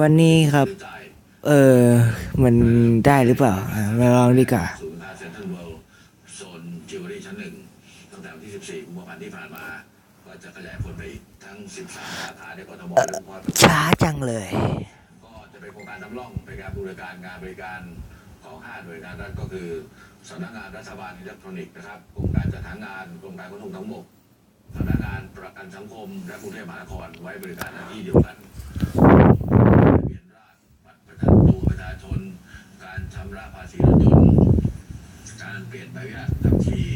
วันนี้ครับ เออมันได้หรือเปล่าอะมาลองดีกว่า ศูนย์การเซ็นทรัลเวิลด์โซนจิวเวลรี่ชั้นหนึ่งตั้งแต่วันที่ 14กุมภาพันธ์ที่ผ่านมา ก็จะขยายผลไปอีกทั้ง 13 สาขาในกทมและกรุงเทพ ช้าจังเลย ก็จะเป็นโครงการนำร่องเป็นการบูรณาการงานบริการของ5หน่วยงานรัฐก็คือสำนักงานรัฐบาลอิเล็กทรอนิกส์นะครับกรมการจัดหางานกรมการขนส่งทั้งหมดสำนักงานประกันสังคมและกรุงเทพมหานครไว้บริการหน้าที่เดียวกันทะเบียนราษฎร์บัตรประจำตัวประชาชน กา ระภาษีรถยนต์การเปลี่ยนใบอนุญาตขับขี่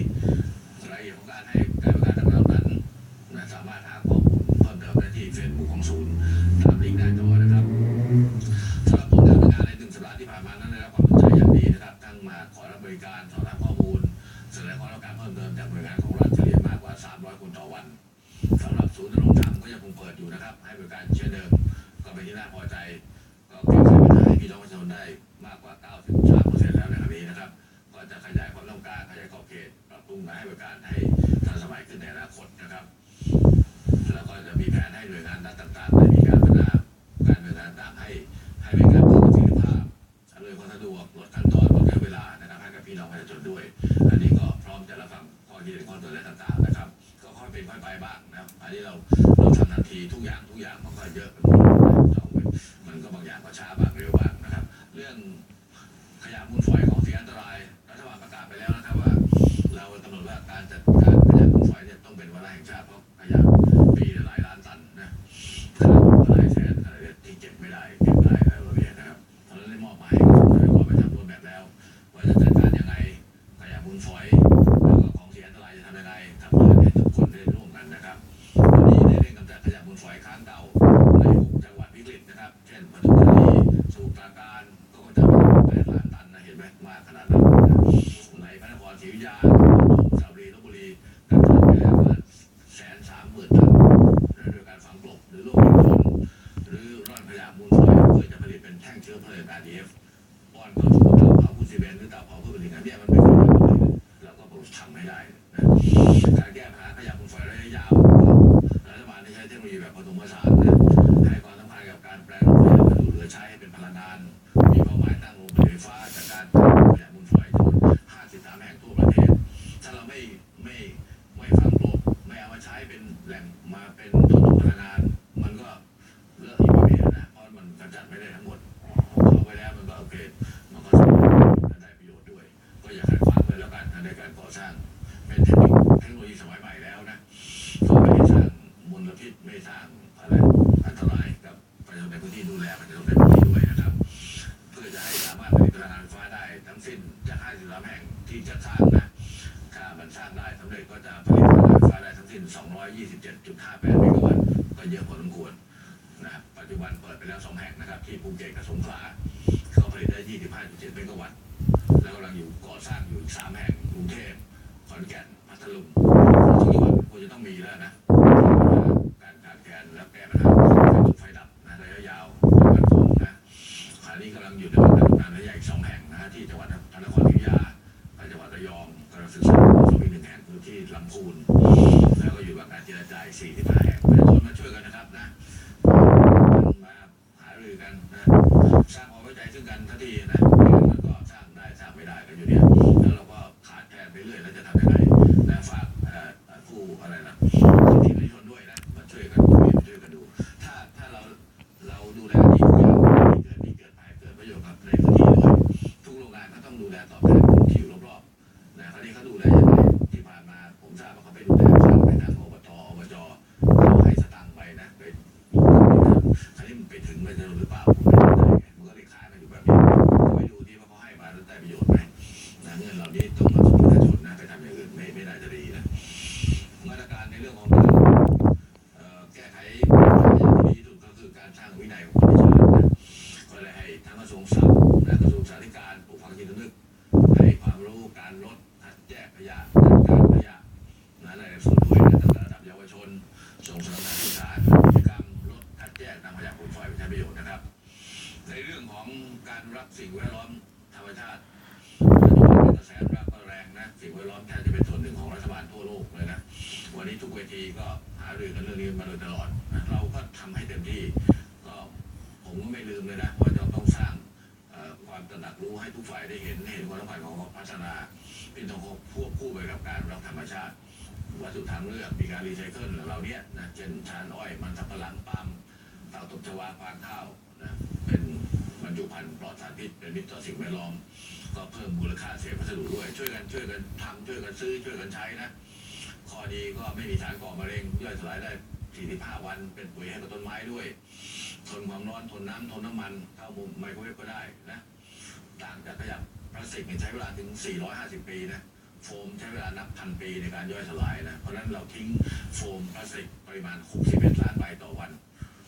รายละเอียดของการให้การบริการต่างๆนั้นนะสามารถหาข้อมูลเพิ่มเติมได้ที่เฟซบุ๊กของศูนย์ตามลิงก์หน้าจอนะครับสำหรับผลการดำเนินงานในหนึ่งสัปดาห์ที่ผ่านมานั้นได้รับความสนใจอย่างดีนะครับทั้งมาขอรับบริการสอบถามข้อมูลเสนอข้อต้องการเพิ่มเติมจากหน่วยงานของรัฐเฉลี่ยมากกว่า 300 คนต่อวันสำหรับศูนย์ดำรงธรรมก็ยังคงเปิดอยู่นะครับ ให้บริการเช่นเดิมก็เป็นที่น่าพอใจ ไขปัญหาให้พี่น้องประชาชนได้มากกว่า93%แล้วในขณะนี้นะครับก็จะขยายความต้องการขยายขอบเขตปรับปรุงและให้บริการให้ทันสมัยขึ้นในอนาคตนะครับแล้วก็จะมีแผนให้หน่วยงานรัฐต่างๆได้มีการพัฒนาการดำเนินงานต่างๆให้ให้บริการเพิ่มประสิทธิภาพอำนวยขอสะดวกตรวจการต่อตรวจเวลานะครับให้กับพี่น้องประชาชนด้วยอันนี้ก็พร้อมจะรับฟังข้อคิดข้อเสนอต่างๆนะครับก็ค่อเป็นค่อไปบ้างนะครับอันนี้เราเราทำทันทีทุกอย่างทุกอย่างมันก็เยอะไปหมด ช้าบ้างเร็วบ้างนะครับ เรื่องขยะมูลฝอยของเสียอันตรายรัฐบาลประกาศไปแล้วนะครับว่า เรากำหนดว่าการจัดการขยะมูลากขนาดนั้นนะในพระนครศรีอยุธยาสระบุรีลบบุรีกำจัดไปแล้วประมาแสนสามหมื่นตันนะโดยการฝังกลบหรือโรคหินถนหรือร่อนขยะมูลฝอยเพื่อจะผลิตเป็นแท่งเชื้อเพลิง RDF ป้อนเข้าสู่เตาเผาคูซีเบนหรือเตาเผาเพื่อผลิตน้ำเนี่ยมันไม่เคยทำเลยเราก็ทำไม่ได้การแก้ปัญหาขยะมูลฝอยระยะยาวรัฐบาลได้ใช้เทคโนโลยีแบบผสมผสานนะให้ความสำคัญกับการแปลรูปขยะวัสดุเหลือใช้ให้เป็นพลังงานมีเป้าหมายตั้งโรงไฟฟ้าจากการ มูลฝอยจำนวน53แห่งทั่วประเทศ ถ้าเราไม่ไม่ไม่ฝังกลบไม่เอามาใช้เป็นแหล่งมาเป็นต้นทุนพลังงานมันก็เลอะอยู่แบบนี้นะเพราะมันกำจัดไม่ได้ทั้งหมดเอาไปแล้วมันก็โอเคมันก็สามารถได้ประโยชน์ด้วย ก็อย่าขัดขวางเลยแล้วกันในการก่อสร้างเป็นเทคโนโลยีสมัยใหม่แล้วนะก็ไม่ได้สร้างมลพิษไม่สร้างอะไรอันตรายกับประชาชนในพื้นที่ดูแลประชาชนใน ที่จะสร้างนะถ้ามันสร้างได้สำเร็จก็จะผลิตพลังงานไฟฟ้าได้ทั้งสิ้น 227.58เมกะวัตต์ก็เยอะพอสมควรนะครับปัจจุบันเปิดไปแล้ว 2 แห่งนะครับ ที่ภูเก็ตกับสงขลาเขาผลิตได้ 25.7เมกะวัตต์แล้วกำลังอยู่ก่อสร้างอยู่อีก3แห่งกรุงเทพขอนแก่นพัทลุงทุกจังหวัดควรจะต้องมีแล้วนะ 45แห่งประชาชนมาช่วยกันนะครับนะมาหารือกันนะสร้างความไว้ใจซึ่งกันทันทีนะไม่งั้นมันก็สร้างได้สร้างไม่ได้กันอยู่เนี่ยแล้วเราก็ขาดแคลนไปเรื่อยแล้วจะทำยังไงนะฝากผู้อะไรนะทีมประชาชนด้วยนะมาช่วยกันคุยมาช่วยกันดู ถ้าถ้าเราเราดูแลดีทุกอย่างมีเกิดมีเกิดภัยเกิดประโยชน์กับในพื้นที่ด้วยทุกโรงงานก็ต้องดูแลตอบแทน มันไปถึงมันจะหรือเปล่าผมไม่แน่ใจไงมันก็เลยขายมาอยู่แบบนี้ไปดูที่ว่าเขาให้มาแล้วได้ประโยชน์ไหมนะเงินเหล่านี้ต้องมาสู่ประชาชนนะไปทำอย่างอื่นไม่ไม่น่าจะดีนะมาตรการในเรื่องของการแก้ไขปัญหาอย่างที่ดีที่สุดก็คือการสร้างวินัยของคนที่ชาตินะก็เลยให้ทั้งกระทรวงทรัพย์และกระทรวงสาธารณการปลูกฝังจิตสำนึกให้ความรู้การลดคัดแยกขยะจัดการขยะนะในส่วนด้วยนะตั้งแต่ระดับเยาวชนส่งเสริมการศึกษา ช้ประโยชน์นะครับ ในเรื่องของการรักสิ่งแวดล้อมธรรมชาติกระแสรักก็แรงนะสิ่งแวดล้อมแทบจะเป็นส่วนหนึ่งของรัฐบาลทั่วโลกเลยนะวันนี้ทุกเวทีก็หารือกันเรื่องนี้มาโดยตลอดเราก็ทำให้เต็มที่ก็ผมก็ไม่ลืมเลยนะว่าจะต้องสร้างความตระหนักรู้ให้ทุกฝ่ายได้เห็นเห็นความสำคัญของพัฒนาเป็นต้องควบคู่ไปกับการรักธรรมชาติวัตถุทางเลือกมีการรีไซเคิลเหล่าเนี้ยนะเช่นชานอ้อยมันสับปะหลังปาล์ม เต่าตบชวาฟางข้าวนะเป็นบรรจุภัณฑ์ปลอดสารพิษเป็นมิตรต่อสิ่งแวดล้อม ก็เพิ่มมูลค่าเศษวัสดุด้วย ช่วยกันช่วยกันทำช่วยกันซื้อช่วยกันใช้นะข้อดีก็ไม่มีสารก่อมะเร็งย่อยสลายได้45วันเป็นปุ๋ยให้กับต้นไม้ด้วย ทนความร้อนทนน้ำทนน้ำมันเข้ามุมไมโครเวฟก็ได้นะต่างจากขยะพลาสติกใช้เวลาถึง 450 ปีนะโฟมใช้เวลานับพันปีในการย่อยสลายนะ เพราะฉะนั้นเราทิ้งโฟมพลาสติกปริมาณ 61 ล้านใบต่อวัน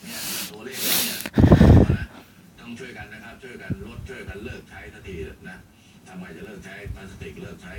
เนี่ยตัวเลขเนี่ยต้องช่วยกันนะครับช่วยกันลดช่วยกันเลิกใช้ทันทีนะทำไมจะเลิกใช้พลาสติกเลิกใช้